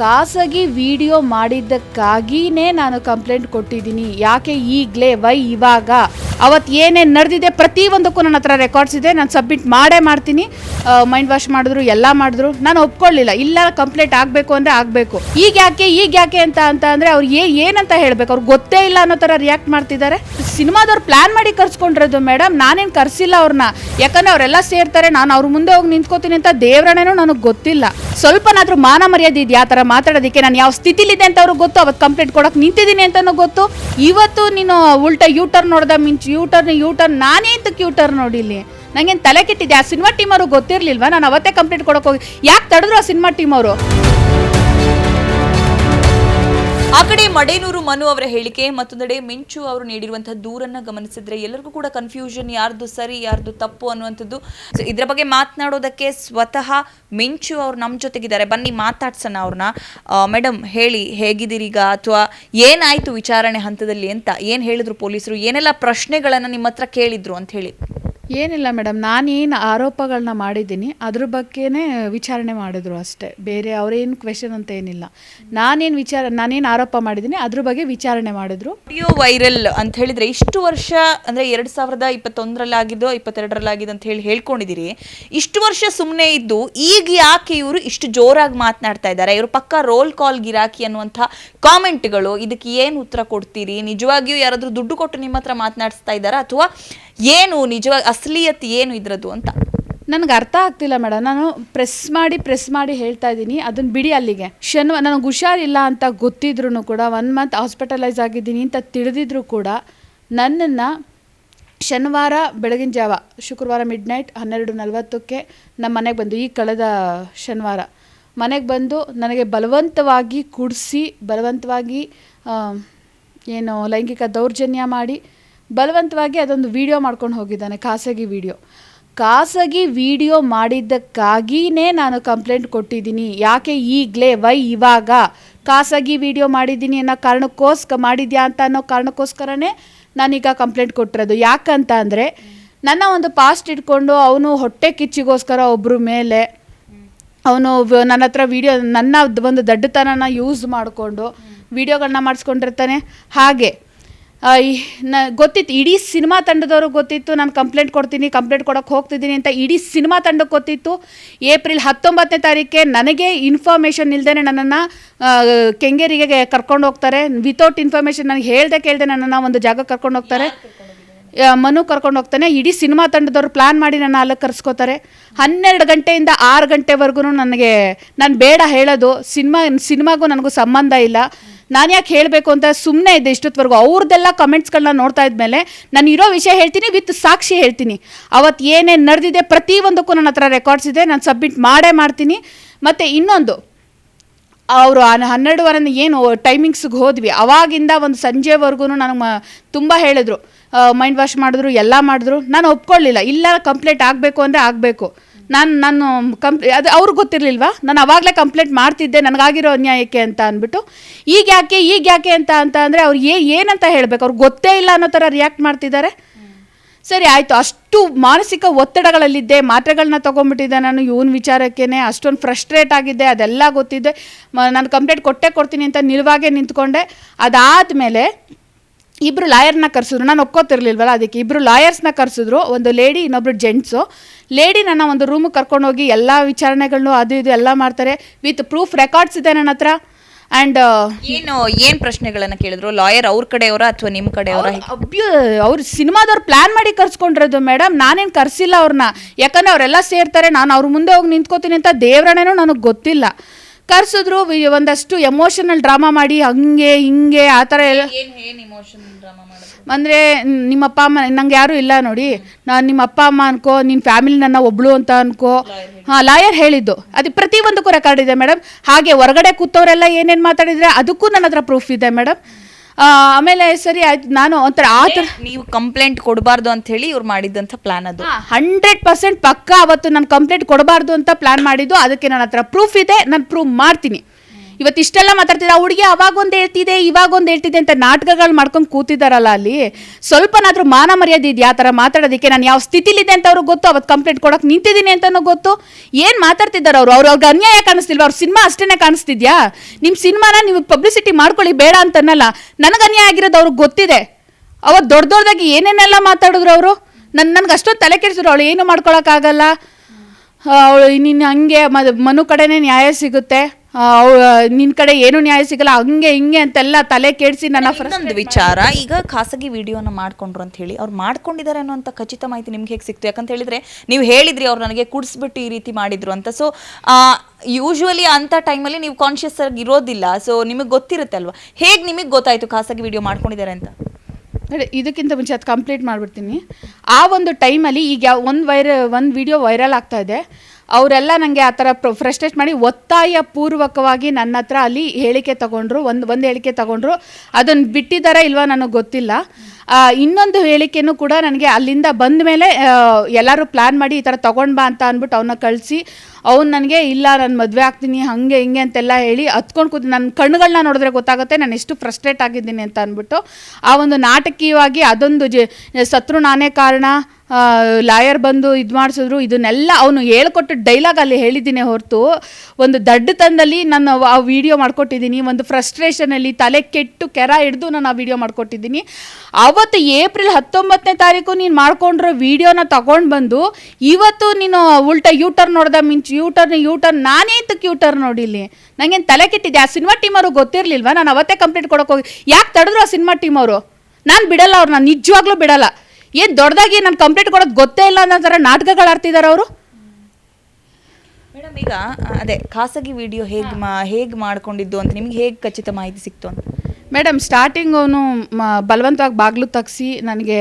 ಖಾಸಗಿ ವಿಡಿಯೋ ಮಾಡಿದ್ದಕ್ಕಾಗಿನೇ ನಾನು ಕಂಪ್ಲೇಂಟ್ ಕೊಟ್ಟಿದ್ದೀನಿ. ಯಾಕೆ ಈಗಲೇ ವೈ ಇವಾಗ? ಅವತ್ತು ಏನೇನು ನಡೆದಿದೆ, ಪ್ರತಿಯೊಂದಕ್ಕೂ ನನ್ನ ಹತ್ರ ರೆಕಾರ್ಡ್ಸ್ ಇದೆ. ನಾನು ಸಬ್ಮಿಟ್ ಮಾಡೇ ಮಾಡ್ತೀನಿ. ಮೈಂಡ್ ವಾಶ್ ಮಾಡಿದ್ರು, ಎಲ್ಲ ಮಾಡಿದ್ರು. ನಾನು ಒಪ್ಕೊಳ್ಳಿಲ್ಲ. ಇಲ್ಲ ಕಂಪ್ಲೇಂಟ್ ಆಗಬೇಕು ಅಂದರೆ ಆಗಬೇಕು. ಈಗ ಯಾಕೆ ಈಗ ಯಾಕೆ ಅಂತ ಅಂತ ಅಂದರೆ ಅವ್ರು ಏ, ಏನಂತ ಹೇಳಬೇಕು? ಅವ್ರಿಗೆ ಗೊತ್ತೇ ಇಲ್ಲ ಅನ್ನೋ ಥರ ರಿಯಾಕ್ಟ್ ಮಾಡ್ತಿದ್ದಾರೆ. ಸಿನಿಮಾದವ್ರು ಪ್ಲ್ಯಾನ್ ಮಾಡಿ ಕರ್ಸ್ಕೊಂಡಿರೋದು ಮೇಡಮ್ ನಾನೇನು ಕರ್ಸಿಲ್ಲ ಅವ್ರನ್ನ ಯಾಕಂದರೆ ಅವರೆಲ್ಲ ಸೇರ್ತಾರೆ. ನಾನು ಅವ್ರ ಮುಂದೆ ಹೋಗಿ ನಿಂತ್ಕೋತೀನಿ ಅಂತ ದೇವ್ರಣೆನೂ ನನಗೆ ಗೊತ್ತಿಲ್ಲ. ಸ್ವಲ್ಪನಾದರೂ ಮಾನ ಮರ್ಯಾದೆ ಇದೆಯಾ? ಆ ಥರ ಮಾತಾಡೋದಕ್ಕೆ ನಾನು ಯಾವ ಸ್ಥಿತಿಲಿದೆ ಅಂತ ಅವ್ರಿಗೆ ಗೊತ್ತು. ಅವತ್ತು ಕಂಪ್ಲೇಂಟ್ ಕೊಡೋಕೆ ನಿಂತಿದ್ದೀನಿ ಅಂತಲೂ ಗೊತ್ತು. ಇವತ್ತು ನೀನು ಉಲ್ಟಾ ಯೂ ಟರ್ನ್ ನೋಡ್ದ ಮಿಂಚ್ ಯೂ ಟರ್ನ್ ಯೂ ಟರ್ನ್ ನಾನೇ ಅಂತಕ್ಕೆ ಯೂ ಟರ್ನ್ ನೋಡಿಲ್ಲಿ ನಂಗೇನು ತಲೆ ಕೆಟ್ಟಿದೆ ಆ ಸಿನಿಮಾ ಟೀಮ್ ಅವರು ಗೊತ್ತಿರ್ಲಿಲ್ವಾ? ನಾನು ಅವತ್ತೇ ಕಂಪ್ಲೀಟ್ ಕೊಡೋಕೆ ಹೋಗಿ ಯಾಕೆ ತಡೆದ್ರು ಆ ಸಿನಿಮಾ ಟೀಮ್ ಅವರು? ಆ ಕಡೆ ಮಡೇನೂರು ಮನು ಅವರ ಹೇಳಿಕೆ, ಮತ್ತೊಂದೆಡೆ ಮಿಂಚು ಅವರು ನೀಡಿರುವಂತಹ ದೂರನ್ನ ಗಮನಿಸಿದ್ರೆ ಎಲ್ಲರಿಗೂ ಕೂಡ ಕನ್ಫ್ಯೂಷನ್ ಯಾರ್ದು ಸರಿ, ಯಾರ್ದು ತಪ್ಪು ಅನ್ನುವಂಥದ್ದು. ಇದರ ಬಗ್ಗೆ ಮಾತನಾಡೋದಕ್ಕೆ ಸ್ವತಃ ಮಿಂಚು ಅವ್ರು ನಮ್ಮ ಜೊತೆಗಿದ್ದಾರೆ. ಬನ್ನಿ, ಮಾತಾಡ್ಸೋಣ ಅವ್ರನ್ನ ಮೇಡಮ್ ಹೇಳಿ ಹೇಗಿದ್ದೀರೀಗ ಅಥವಾ ಏನಾಯ್ತು ವಿಚಾರಣೆ ಹಂತದಲ್ಲಿ ಅಂತ? ಏನ್ ಹೇಳಿದ್ರು ಪೊಲೀಸರು? ಏನೆಲ್ಲ ಪ್ರಶ್ನೆಗಳನ್ನ ನಿಮ್ಮ ಹತ್ರ ಕೇಳಿದ್ರು ಅಂತ ಹೇಳಿ. ಏನಿಲ್ಲ ಮೇಡಮ್, ನಾನೇನು ಆರೋಪಗಳನ್ನ ಮಾಡಿದ್ದೀನಿ, ಅದ್ರ ಬಗ್ಗೆನೇ ವಿಚಾರಣೆ ಮಾಡಿದ್ರು ಅಷ್ಟೇ. ಬೇರೆ ಅವರೇನು ಕ್ವೆಶನ್ ಅಂತ ಏನಿಲ್ಲ. ನಾನೇನು ವಿಚಾರ, ನಾನೇನು ಆರೋಪ ಮಾಡಿದ್ದೀನಿ, ಅದ್ರ ಬಗ್ಗೆ ವಿಚಾರಣೆ ಮಾಡಿದ್ರು. ಆಡಿಯೋ ವೈರಲ್ ಅಂತ ಹೇಳಿದ್ರೆ ಇಷ್ಟು ವರ್ಷ, ಅಂದ್ರೆ ಎರಡು ಸಾವಿರದ ಇಪ್ಪತ್ತೊಂದರಲ್ಲಿ ಇಪ್ಪತ್ತೆರಡರಲ್ಲಾಗಿದೆ ಅಂತ ಹೇಳಿ ಹೇಳ್ಕೊಂಡಿದ್ದೀರಿ. ಇಷ್ಟು ವರ್ಷ ಸುಮ್ಮನೆ ಇದ್ದು, ಈಗ ಯಾಕೆ ಇವರು ಇಷ್ಟು ಜೋರಾಗಿ ಮಾತನಾಡ್ತಾ ಇದ್ದಾರೆ? ಇವರು ಪಕ್ಕ ರೋಲ್ ಕಾಲ್ ಗಿರಾಕಿ ಅನ್ನುವಂಥ ಕಾಮೆಂಟ್ಗಳು, ಇದಕ್ಕೆ ಏನು ಉತ್ತರ ಕೊಡ್ತೀರಿ? ನಿಜವಾಗಿಯೂ ಯಾರಾದರೂ ದುಡ್ಡು ಕೊಟ್ಟು ನಿಮ್ಮ ಹತ್ರ ಮಾತನಾಡಿಸ್ತಾ ಇದ್ದಾರಾ? ಅಥವಾ ಏನು ನಿಜವಾಗಿ ಅಸಲಿಯತ್ ಏನು ಇದ್ರದ್ದು ಅಂತ? ನನಗೆ ಅರ್ಥ ಆಗ್ತಿಲ್ಲ ಮೇಡಮ್. ನಾನು ಪ್ರೆಸ್ ಮಾಡಿ ಪ್ರೆಸ್ ಮಾಡಿ ಹೇಳ್ತಾ ಇದ್ದೀನಿ. ಅದನ್ನು ಬಿಡಿ ಅಲ್ಲಿಗೆ. ಶನಿವಾರ ನನಗೆ ಹುಷಾರಿಲ್ಲ ಅಂತ ಗೊತ್ತಿದ್ರು ಕೂಡ ಒನ್ ಮಂತ್ ಹಾಸ್ಪಿಟಲೈಸ್ ಆಗಿದ್ದೀನಿ ಅಂತ ತಿಳಿದಿದ್ರು ಕೂಡ, ನನ್ನನ್ನು ಶನಿವಾರ ಬೆಳಗಿನ ಜಾವ, ಶುಕ್ರವಾರ ಮಿಡ್ ನೈಟ್ ಹನ್ನೆರಡು ನಲವತ್ತಕ್ಕೆ ನಮ್ಮ ಮನೆಗೆ ಬಂದು, ಈ ಕಳೆದ ಶನಿವಾರ ಮನೆಗೆ ಬಂದು ನನಗೆ ಬಲವಂತವಾಗಿ ಕುಡಿಸಿ, ಬಲವಂತವಾಗಿ ಏನು ಲೈಂಗಿಕ ದೌರ್ಜನ್ಯ ಮಾಡಿ ಬಲವಂತವಾಗಿ ಅದೊಂದು ವಿಡಿಯೋ ಮಾಡ್ಕೊಂಡು ಹೋಗಿದ್ದಾನೆ ಖಾಸಗಿ ವಿಡಿಯೋ ಖಾಸಗಿ ವಿಡಿಯೋ ಮಾಡಿದ್ದಕ್ಕಾಗಿಯೇ ನಾನು ಕಂಪ್ಲೇಂಟ್ ಕೊಟ್ಟಿದ್ದೀನಿ. ಯಾಕೆ ಈಗಲೇ ವೈ ಇವಾಗ ಖಾಸಗಿ ವಿಡಿಯೋ ಮಾಡಿದ್ದೀನಿ ಅನ್ನೋ ಕಾರಣಕ್ಕೋಸ್ಕರ ಮಾಡಿದ್ಯಾ ಅಂತ ಅನ್ನೋ ಕಾರಣಕ್ಕೋಸ್ಕರನೇ ನಾನೀಗ ಕಂಪ್ಲೇಂಟ್ ಕೊಟ್ಟಿರೋದು. ಯಾಕಂತ ಅಂದರೆ ನನ್ನ ಒಂದು ಪಾಸ್ಟ್ ಇಟ್ಕೊಂಡು ಅವನು ಹೊಟ್ಟೆ ಕಿಚ್ಚಿಗೋಸ್ಕರ ಒಬ್ಬರ ಮೇಲೆ ಅವನು ನನ್ನ ಹತ್ರ ವಿಡಿಯೋ ನನ್ನ ಒಂದು ದಡ್ಡತನನ ಯೂಸ್ ಮಾಡಿಕೊಂಡು ವಿಡಿಯೋಗಳನ್ನ ಮಾಡಿಸ್ಕೊಂಡಿರ್ತಾನೆ. ಹಾಗೆ ನ, ಗೊತ್ತಿತ್ತು, ಇಡೀ ಸಿನಿಮಾ ತಂಡದವ್ರಿಗೆ ಗೊತ್ತಿತ್ತು, ನಾನು ಕಂಪ್ಲೇಂಟ್ ಕೊಡ್ತೀನಿ ಕಂಪ್ಲೇಂಟ್ ಕೊಡೋಕೆ ಹೋಗ್ತಿದ್ದೀನಿ ಅಂತ ಇಡೀ ಸಿನಿಮಾ ತಂಡಕ್ಕೆ ಗೊತ್ತಿತ್ತು. ಏಪ್ರಿಲ್ ಹತ್ತೊಂಬತ್ತನೇ ತಾರೀಕೆ ನನಗೆ ಇನ್ಫಾರ್ಮೇಷನ್ ಇಲ್ಲದೇ ನನ್ನನ್ನು ಕೆಂಗೇರಿಗೆ ಕರ್ಕೊಂಡು ಹೋಗ್ತಾರೆ. ವಿತೌಟ್ ಇನ್ಫಾರ್ಮೇಷನ್ ನನಗೆ ಹೇಳ್ದೆ ಕೇಳ್ದೆ ನನ್ನನ್ನು ಒಂದು ಜಾಗಕ್ಕೆ ಕರ್ಕೊಂಡು ಹೋಗ್ತಾರೆ. ಮನು ಕರ್ಕೊಂಡು ಹೋಗ್ತಾನೆ. ಇಡೀ ಸಿನಿಮಾ ತಂಡದವ್ರು ಪ್ಲಾನ್ ಮಾಡಿ ನನ್ನ ಅಲ್ಲಿಗೆ ಕರ್ಸ್ಕೋತಾರೆ. ಹನ್ನೆರಡು ಗಂಟೆಯಿಂದ ಆರು ಗಂಟೆವರೆಗೂ ನನಗೆ, ನಾನು ಬೇಡ ಹೇಳೋದು. ಸಿನಿಮಾ, ಸಿನಿಮಾಗೂ ನನಗೂ ಸಂಬಂಧ ಇಲ್ಲ. ನಾನು ಯಾಕೆ ಹೇಳಬೇಕು ಅಂತ ಸುಮ್ಮನೆ ಇದೆ ಇಷ್ಟೊತ್ತವರೆಗೂ. ಅವ್ರದ್ದೆಲ್ಲ ಕಮೆಂಟ್ಸ್ಗಳನ್ನ ನೋಡ್ತಾ ಇದ್ಮೇಲೆ ನಾನು ಇರೋ ವಿಷಯ ಹೇಳ್ತೀನಿ, ವಿತ್ ಸಾಕ್ಷಿ ಹೇಳ್ತೀನಿ. ಅವತ್ತು ಏನೇನು ನಡೆದಿದೆ, ಪ್ರತಿಯೊಂದಕ್ಕೂ ನನ್ನ ಹತ್ರ ರೆಕಾರ್ಡ್ಸ್ ಇದೆ, ನಾನು ಸಬ್ಮಿಟ್ ಮಾಡೇ ಮಾಡ್ತೀನಿ. ಮತ್ತು ಇನ್ನೊಂದು, ಅವರು ಹನ್ನೆರಡುವರೆ ಏನು ಟೈಮಿಂಗ್ಸ್ಗೆ ಹೋದ್ವಿ. ಅವಾಗಿಂದ ಒಂದು ಸಂಜೆವರೆಗೂ ನನಗೆ ತುಂಬ ಹೇಳಿದ್ರು. ಮೈಂಡ್ ವಾಶ್ ಮಾಡಿದ್ರು, ಎಲ್ಲ ಮಾಡಿದ್ರು. ನಾನು ಒಪ್ಕೊಳ್ಳಿಲ್ಲ. ಇಲ್ಲ ಕಂಪ್ಲೇಂಟ್ ಆಗಬೇಕು ಅಂದರೆ ಆಗಬೇಕು. ನಾನು ನಾನು ಕಂಪ್, ಅದು ಅವ್ರಿಗೆ ಗೊತ್ತಿರಲಿಲ್ವಾ? ನಾನು ಅವಾಗಲೇ ಕಂಪ್ಲೇಂಟ್ ಮಾಡ್ತಿದ್ದೆ, ನನಗಾಗಿರೋ ಅನ್ಯಾಯಕ್ಕೆ ಅಂತ ಅಂದ್ಬಿಟ್ಟು. ಈಗ ಯಾಕೆ ಈಗ ಯಾಕೆ ಅಂತ ಅಂತ ಅಂದರೆ ಅವ್ರು ಏ, ಏನಂತ ಹೇಳಬೇಕು? ಅವ್ರಿಗೆ ಗೊತ್ತೇ ಇಲ್ಲ ಅನ್ನೋ ಥರ ರಿಯಾಕ್ಟ್ ಮಾಡ್ತಿದ್ದಾರೆ. ಸರಿ, ಆಯಿತು. ಅಷ್ಟು ಮಾನಸಿಕ ಒತ್ತಡಗಳಲ್ಲಿದ್ದೆ ಮಾತ್ರೆಗಳನ್ನ ತೊಗೊಂಡ್ಬಿಟ್ಟಿದ್ದೆ ನಾನು, ಇವನ್ ವಿಚಾರಕ್ಕೇನೆ. ಅಷ್ಟೊಂದು ಫ್ರಸ್ಟ್ರೇಟ್ ಆಗಿದ್ದೆ, ಅದೆಲ್ಲ ಗೊತ್ತಿದ್ದೆ ನಾನು ಕಂಪ್ಲೇಂಟ್ ಕೊಟ್ಟೆ ಕೊಡ್ತೀನಿ ಅಂತ ನಿಲುವಾಗೆ ನಿಂತ್ಕೊಂಡೆ. ಅದಾದಮೇಲೆ ಇಬ್ಬರು ಲಾಯರ್ನ ಕರೆಸಿದ್ರು. ನಾನು ಒಕ್ಕೋತಿರ್ಲಿಲ್ವಲ್ಲ ಅದಕ್ಕೆ. ಇಬ್ಬರು ಲಾಯರ್ಸ್ನ ಕರೆಸಿದ್ರು. ಒಂದು ಲೇಡಿ ಇನ್ನೊಬ್ರು ಜೆಂಟ್ಸು ಲೇಡಿ ನನ್ನ ಒಂದು ರೂಮಿಗೆ ಕರ್ಕೊಂಡೋಗಿ ಎಲ್ಲ ವಿಚಾರಣೆಗಳನ್ನು ಅದು ಇದು ಎಲ್ಲ ಮಾಡ್ತಾರೆ ವಿತ್ ಪ್ರೂಫ್ ರೆಕಾರ್ಡ್ಸ್ ಇದೆ ನನ್ನ ಹತ್ರ. ಆ್ಯಂಡ್ ಏನು ಏನು ಪ್ರಶ್ನೆಗಳನ್ನು ಕೇಳಿದ್ರು? ಲಾಯರ್ ಅವ್ರ ಕಡೆಯವರ ಅಥವಾ ನಿಮ್ಮ ಕಡೆಯವರ? ಅಬ್ಯೂ ಅವ್ರು ಸಿನಿಮಾದವ್ರು ಪ್ಲಾನ್ ಮಾಡಿ ಕರ್ಸ್ಕೊಂಡಿರೋದು ಮೇಡಮ್ ನಾನೇನು ಕರ್ಸಿಲ್ಲ ಅವ್ರನ್ನ ಯಾಕಂದ್ರೆ ಅವರೆಲ್ಲ ಸೇರ್ತಾರೆ. ನಾನು ಅವ್ರ ಮುಂದೆ ಹೋಗಿ ನಿಂತ್ಕೋತೀನಿ ಅಂತ ದೇವ್ರಣೆನೂ ನನಗೆ ಗೊತ್ತಿಲ್ಲ. ಕರ್ಸಿದ್ರು ಒಂದಷ್ಟು ಎಮೋಷನಲ್ ಡ್ರಾಮಾ ಮಾಡಿ ಹಂಗೆ ಹಿಂಗೆ ಆ ಥರ ಎಲ್ಲ. ಅಂದರೆ ನಿಮ್ಮ ಅಪ್ಪ ಅಮ್ಮ ನಂಗೆ ಯಾರೂ ಇಲ್ಲ ನೋಡಿ. ನಾನು ನಿಮ್ಮ ಅಪ್ಪ ಅಮ್ಮ ಅನ್ಕೋ ನಿನ್ನ ಫ್ಯಾಮಿಲಿ ನನ್ನ ಒಬ್ಳು ಅಂತ ಅನ್ಕೋ. ಹಾಂ ಲಾಯರ್ ಹೇಳಿದ್ದು. ಅದು ಪ್ರತಿಯೊಂದಕ್ಕೂ ರೆಕಾರ್ಡ್ ಇದೆ ಮೇಡಮ್ ಹಾಗೆ ಹೊರಗಡೆ ಕೂತವರೆಲ್ಲ ಏನೇನು ಮಾತಾಡಿದರೆ ಅದಕ್ಕೂ ನನ್ನ ಹತ್ರ ಪ್ರೂಫ್ ಇದೆ ಮೇಡಮ್ ಆಮೇಲೆ ಸರಿ ಆಯ್ತು ನಾನು ಒಂಥರ ಆ ಥರ ನೀವು ಕಂಪ್ಲೇಂಟ್ ಕೊಡಬಾರ್ದು ಅಂತ ಹೇಳಿ ಇವ್ರು ಮಾಡಿದಂತ ಪ್ಲಾನ್ ಅದು. ಹಂಡ್ರೆಡ್ ಪರ್ಸೆಂಟ್ ಪಕ್ಕ ಅವತ್ತು ನಾನು ಕಂಪ್ಲೇಂಟ್ ಕೊಡಬಾರ್ದು ಅಂತ ಪ್ಲಾನ್ ಮಾಡಿದ್ದು ಅದಕ್ಕೆ ನನ್ನ ಹತ್ರ ಪ್ರೂಫ್ ಇದೆ ನಾನು ಪ್ರೂವ್ ಮಾಡ್ತೀನಿ. ಇವತ್ತು ಇಷ್ಟೆಲ್ಲ ಮಾತಾಡ್ತಿದ್ದೆ, ಆ ಹುಡುಗಿ ಅವಾಗೊಂದು ಹೇಳ್ತಿದೆ ಇವಾಗ ಒಂದು ಹೇಳ್ತಿದೆ ಅಂತ ನಾಟಕಗಳು ಮಾಡ್ಕೊಂಡು ಕೂತಿದ್ದಾರಲ್ಲ ಅಲ್ಲಿ. ಸ್ವಲ್ಪನಾದರೂ ಮಾನ ಮರ್ಯಾದೆ ಇದೆಯಾ? ಆ ಥರ ಮಾತಾಡೋದಕ್ಕೆ ನಾನು ಯಾವ ಸ್ಥಿತಿಲಿದೆ ಅಂತ ಅವ್ರಿಗೆ ಗೊತ್ತು. ಅವತ್ತು ಕಂಪ್ಲೇಂಟ್ ಕೊಡೋಕೆ ನಿಂತಿದ್ದೀನಿ ಅಂತಲೂ ಗೊತ್ತು. ಏನು ಮಾತಾಡ್ತಿದ್ದಾರೆ ಅವರು? ಅವ್ರು ಅವ್ರಿಗೆ ಅನ್ಯಾಯ ಕಾಣಿಸ್ತಿಲ್ವ? ಅವ್ರ ಸಿನಿಮಾ ಅಷ್ಟೇ ಕಾಣಿಸ್ತಿದ್ಯಾ? ನಿಮ್ಮ ಸಿನಿಮಾನ ನೀವು ಪಬ್ಲಿಸಿಟಿ ಮಾಡ್ಕೊಳ್ಳಿ, ಬೇಡ ಅಂತನಲ್ಲ. ನನಗೆ ಅನ್ಯಾಯ ಆಗಿರೋದು ಅವ್ರಿಗೆ ಗೊತ್ತಿದೆ. ಅವತ್ತು ದೊಡ್ಡ ದೊಡ್ಡದಾಗಿ ಏನೇನೆಲ್ಲ ಮಾತಾಡಿದ್ರು ಅವರು? ನನ್ನ ನನಗೆ ಅಷ್ಟೊಂದು ತಲೆ ಕೆಡಿಸಿದ್ರು. ಅವಳು ಏನು ಮಾಡ್ಕೊಳಕ್ಕಾಗಲ್ಲ ಅವಳು ನಿನ್ನ ಹಂಗೆ ಮನು ಕಡೆನೇ ನ್ಯಾಯ ಸಿಗುತ್ತೆ. ನಿನ್ನ ಕಡೆ ಏನು ನ್ಯಾಯ ಸಿಗಲ್ಲ ಹಂಗೆ ಹಿಂಗೆ ಅಂತೆಲ್ಲ ತಲೆ ಕೆಡಿಸಿ ನನ್ನ ಫ್ರೆಂಡ್ ವಿಚಾರ ಈಗ ಖಾಸಗಿ ವಿಡಿಯೋನ ಮಾಡ್ಕೊಂಡ್ರು ಅಂತ ಹೇಳಿ ಅವ್ರು ಮಾಡ್ಕೊಂಡಿದ್ದಾರೆ ಅನ್ನೋಂಥ ಖಚಿತ ಮಾಹಿತಿ ನಿಮ್ಗೆ ಹೇಗೆ ಸಿಕ್ತು? ಯಾಕಂತ ಹೇಳಿದ್ರೆ ನೀವು ಹೇಳಿದ್ರಿ ಅವ್ರು ನನಗೆ ಕುಡಿಸ್ಬಿಟ್ಟು ಈ ರೀತಿ ಮಾಡಿದ್ರು ಅಂತ. ಸೊ ಯೂಶುವಲಿ ಅಂಥ ಟೈಮಲ್ಲಿ ನೀವು ಕಾನ್ಶಿಯಸ್ ಆಗಿ ಇರೋದಿಲ್ಲ. ಸೊ ನಿಮಗೆ ಗೊತ್ತಿರುತ್ತೆ ಅಲ್ವಾ? ಹೇಗೆ ನಿಮಗೆ ಗೊತ್ತಾಯ್ತು ಖಾಸಗಿ ವಿಡಿಯೋ ಮಾಡ್ಕೊಂಡಿದ್ದಾರೆ ಅಂತ? ಇದಕ್ಕಿಂತ ಮುಂಚೆ ಅದು ಕಂಪ್ಲೀಟ್ ಮಾಡಿಬಿಡ್ತೀನಿ. ಆ ಒಂದು ಟೈಮಲ್ಲಿ ಈಗ ಒಂದು ವೈರ ಒಂದು ವಿಡಿಯೋ ವೈರಲ್ ಆಗ್ತಾ ಇದೆ. ಅವರೆಲ್ಲ ನನಗೆ ಆ ಥರ ಫ್ರಸ್ಟ್ರೇಟ್ ಮಾಡಿ ಒತ್ತಾಯ ಪೂರ್ವಕವಾಗಿ ನನ್ನ ಹತ್ರ ಅಲ್ಲಿ ಹೇಳಿಕೆ ತಗೊಂಡ್ರು, ಒಂದು ಒಂದು ಹೇಳಿಕೆ ತಗೊಂಡ್ರು. ಅದನ್ನು ಬಿಟ್ಟಿದ್ದಾರಾ ಇಲ್ವಾ ನನಗೆ ಗೊತ್ತಿಲ್ಲ. ಇನ್ನೊಂದು ಹೇಳಿಕೆನೂ ಕೂಡ ನನಗೆ ಅಲ್ಲಿಂದ ಬಂದ ಮೇಲೆ ಎಲ್ಲರೂ ಪ್ಲ್ಯಾನ್ ಮಾಡಿ ಈ ಥರ ತೊಗೊಂಡು ಬಾ ಅಂತ ಅಂದ್ಬಿಟ್ಟು ಅವನ್ನ ಕಳಿಸಿ, ಅವ್ನು ನನಗೆ ಇಲ್ಲ, ನಾನು ಮದುವೆ ಆಗ್ತೀನಿ, ಹಾಗೆ, ಹಿಂಗೆ ಅಂತೆಲ್ಲ ಹೇಳಿ ಹತ್ಕೊಂಡು ಕೂತು ನನ್ನ ಕಣ್ಣುಗಳನ್ನ ನೋಡಿದ್ರೆ ಗೊತ್ತಾಗುತ್ತೆ, ನಾನು ಎಷ್ಟು ಫ್ರಸ್ಟ್ರೇಟ್ ಆಗಿದ್ದೀನಿ ಅಂತ ಅಂದ್ಬಿಟ್ಟು ಆ ಒಂದು ನಾಟಕೀಯವಾಗಿ ಅದೊಂದು ಜ ಶತ್ರು ನಾನೇ ಕಾರಣ. ಲಾಯರ್ ಬಂದು ಇದು ಮಾಡಿಸಿದ್ರು. ಇದನ್ನೆಲ್ಲ ಅವನು ಹೇಳ್ಕೊಟ್ಟು ಡೈಲಾಗ್ ಅಲ್ಲಿ ಹೇಳಿದ್ದೀನಿ ಹೊರತು. ಒಂದು ದಡ್ಡತನದಲ್ಲಿ ನಾನು ಆ ವಿಡಿಯೋ ಮಾಡ್ಕೊಟ್ಟಿದ್ದೀನಿ. ಒಂದು ಫ್ರಸ್ಟ್ರೇಷನಲ್ಲಿ ತಲೆ ಕೆಟ್ಟು ಕೆರ ಹಿಡಿದು ನಾನು ಆ ವಿಡಿಯೋ ಮಾಡ್ಕೊಟ್ಟಿದ್ದೀನಿ. ಅವತ್ತು ಏಪ್ರಿಲ್ ಹತ್ತೊಂಬತ್ತನೇ ತಾರೀಕು ನೀನು ಮಾಡ್ಕೊಂಡಿರೋ ವಿಡಿಯೋನ ತಗೊಂಡು ಬಂದು, ಇವತ್ತು ನೀನು ಉಲ್ಟಾ ಯೂ ನೋಡ್ದೆ ಮಿಂಚು ಯೂ ಟರ್ನ್ ಯೂ ಟರ್ನ್ ನಾನೇ ಇಂತಕ್ಕೆ ಯೂ ಟರ್ನ್ ನೋಡಿಲ್ಲಿ. ನಂಗೇನು ತಲೆ ಕೆಟ್ಟಿದ್ದೆ ಆ ಸಿನಿಮಾ ಟೀಮ್ ಅವರು ಗೊತ್ತಿರಲಿಲ್ವಾ? ನಾನು ಅವತ್ತೇ ಕಂಪ್ಲೀಟ್ ಕೊಡೋಕೆ ಹೋಗಿ ಯಾಕೆ ತಡೆದ್ರು ಆ ಸಿನಿಮಾ ಟೀಮ್ ಅವರು? ನಾನು ಬಿಡಲ್ಲ ನಾನು ನಿಜವಾಗ್ಲೂ ಬಿಡಲ್ಲ. ಏನು ದೊಡ್ಡದಾಗಿ ನಾನು ಕಂಪ್ಲೀಟ್ ಕೊಡೋದು ಗೊತ್ತೇ ಇಲ್ಲ ಅನ್ನೋ ಥರ ನಾಟಕಗಳು ಆಡ್ತಿದ್ದಾರೆ ಅವರು? ಮೇಡಮ್ ಈಗ ಅದೇ ಖಾಸಗಿ ವಿಡಿಯೋ ಹೇಗೆ ಮಾ ಹೇಗೆ ಮಾಡ್ಕೊಂಡಿದ್ದು ಅಂತ ನಿಮ್ಗೆ ಹೇಗೆ ಖಚಿತ ಮಾಹಿತಿ ಸಿಕ್ತು ಅಂತ? ಮೇಡಮ್ ಸ್ಟಾರ್ಟಿಂಗ್ ಅವನು ಬಲವಂತವಾಗಿ ಬಾಗಿಲು ತಗ್ಸಿ ನನಗೆ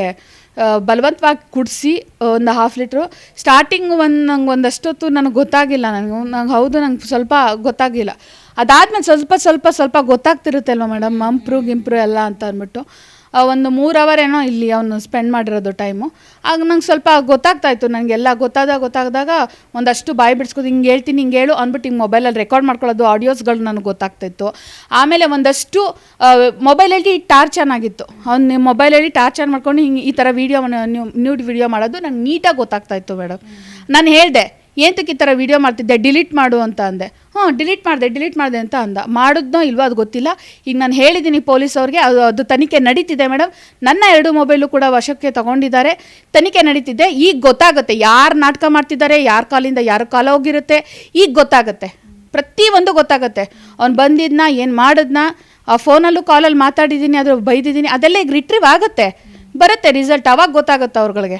ಬಲವಂತವಾಗಿ ಕುಡಿಸಿ ಒಂದು ಹಾಫ್ ಲೀಟ್ರು ಸ್ಟಾರ್ಟಿಂಗ್ ಒಂದು ನಂಗೆ ಒಂದಷ್ಟೊತ್ತು ನನಗೆ ಗೊತ್ತಾಗಿಲ್ಲ ನನಗೆ ನಂಗೆ ಹೌದು ನಂಗೆ ಸ್ವಲ್ಪ ಗೊತ್ತಾಗಿಲ್ಲ. ಅದಾದ್ಮೇಲೆ ಸ್ವಲ್ಪ ಸ್ವಲ್ಪ ಸ್ವಲ್ಪ ಗೊತ್ತಾಗ್ತಿರುತ್ತೆ ಅಲ್ವಾ ಮೇಡಮ್ ಮಂಪ್ರು ಗಿಂಪ್ರು ಎಲ್ಲ ಅಂತ ಅಂದ್ಬಿಟ್ಟು. ಒಂದು ಮೂರು ಅವರ್ ಏನೋ ಇಲ್ಲಿ ಅವನು ಸ್ಪೆಂಡ್ ಮಾಡಿರೋದು ಟೈಮು ಆಗ ನಂಗೆ ಸ್ವಲ್ಪ ಗೊತ್ತಾಗ್ತಾ ಇತ್ತು. ನನಗೆಲ್ಲ ಗೊತ್ತಾದಾಗ ಗೊತ್ತಾದಾಗ ಒಂದಷ್ಟು ಬಾಯಿ ಬಿಡಿಸ್ಕೋದು ಹಿಂಗೆ ಹೇಳ್ತೀನಿ, ಹಿಂಗೆ ಹೇಳು ಅಂದ್ಬಿಟ್ಟು ಹಿಂಗೆ ಮೊಬೈಲಲ್ಲಿ ರೆಕಾರ್ಡ್ ಮಾಡ್ಕೊಳ್ಳೋದು ಆಡಿಯೋಸ್ಗಳು ನನಗೆ ಗೊತ್ತಾಗ್ತಾ ಇತ್ತು. ಆಮೇಲೆ ಒಂದಷ್ಟು ಮೊಬೈಲಲ್ಲಿ ಟಾರ್ಚ್ ಆನ್ ಆಗಿತ್ತು ಅವ್ನು ಮೊಬೈಲಲ್ಲಿ ಟಾರ್ಚ್ ಆನ್ ಮಾಡ್ಕೊಂಡು ಹಿಂಗೆ ಈ ಥರ ವೀಡಿಯೋ ನ್ಯೂಡ್ ವೀಡಿಯೋ ಮಾಡೋದು ನಂಗೆ ನೀಟಾಗಿ ಗೊತ್ತಾಗ್ತಾ ಇತ್ತು ಮೇಡಮ್ ನಾನು ಹೇಳಿದೆ ಏಂತಕ್ಕೆ ಈ ಥರ ವಿಡಿಯೋ ಮಾಡ್ತಿದ್ದೆ? ಡಿಲೀಟ್ ಮಾಡು ಅಂತ ಅಂದೆ. ಹ್ಞೂ ಡಿಲೀಟ್ ಮಾಡಿದೆ ಡಿಲೀಟ್ ಮಾಡಿದೆ ಅಂತ ಅಂದ. ಮಾಡಿದ್ನೋ ಇಲ್ವೋ ಅದು ಗೊತ್ತಿಲ್ಲ. ಈಗ ನಾನು ಹೇಳಿದ್ದೀನಿ ಪೊಲೀಸ್ ಅವ್ರಿಗೆ, ಅದು ಅದು ತನಿಖೆ ನಡೀತಿದೆ ಮೇಡಮ್ ನನ್ನ ಎರಡು ಮೊಬೈಲು ಕೂಡ ವಶಕ್ಕೆ ತಗೊಂಡಿದ್ದಾರೆ. ತನಿಖೆ ನಡೀತಿದೆ. ಈಗ ಗೊತ್ತಾಗುತ್ತೆ ಯಾರು ನಾಟಕ ಮಾಡ್ತಿದ್ದಾರೆ, ಯಾರ ಕಾಲಿಂದ ಯಾರ ಕಾಲ ಹೋಗಿರುತ್ತೆ. ಈಗ ಗೊತ್ತಾಗುತ್ತೆ. ಪ್ರತಿಯೊಂದು ಗೊತ್ತಾಗುತ್ತೆ. ಅವ್ನು ಬಂದಿದ್ನ, ಏನು ಮಾಡಿದ್ನ? ಆ ಫೋನಲ್ಲೂ ಕಾಲಲ್ಲಿ ಮಾತಾಡಿದ್ದೀನಿ ಅದ್ರ ಬೈದಿದ್ದೀನಿ. ಅದೆಲ್ಲ ಈಗ ರಿಟ್ರೀವ್ ಆಗುತ್ತೆ. ಬರುತ್ತೆ ರಿಸಲ್ಟ್ ಅವಾಗ ಗೊತ್ತಾಗುತ್ತೆ ಅವ್ರುಗಳಿಗೆ.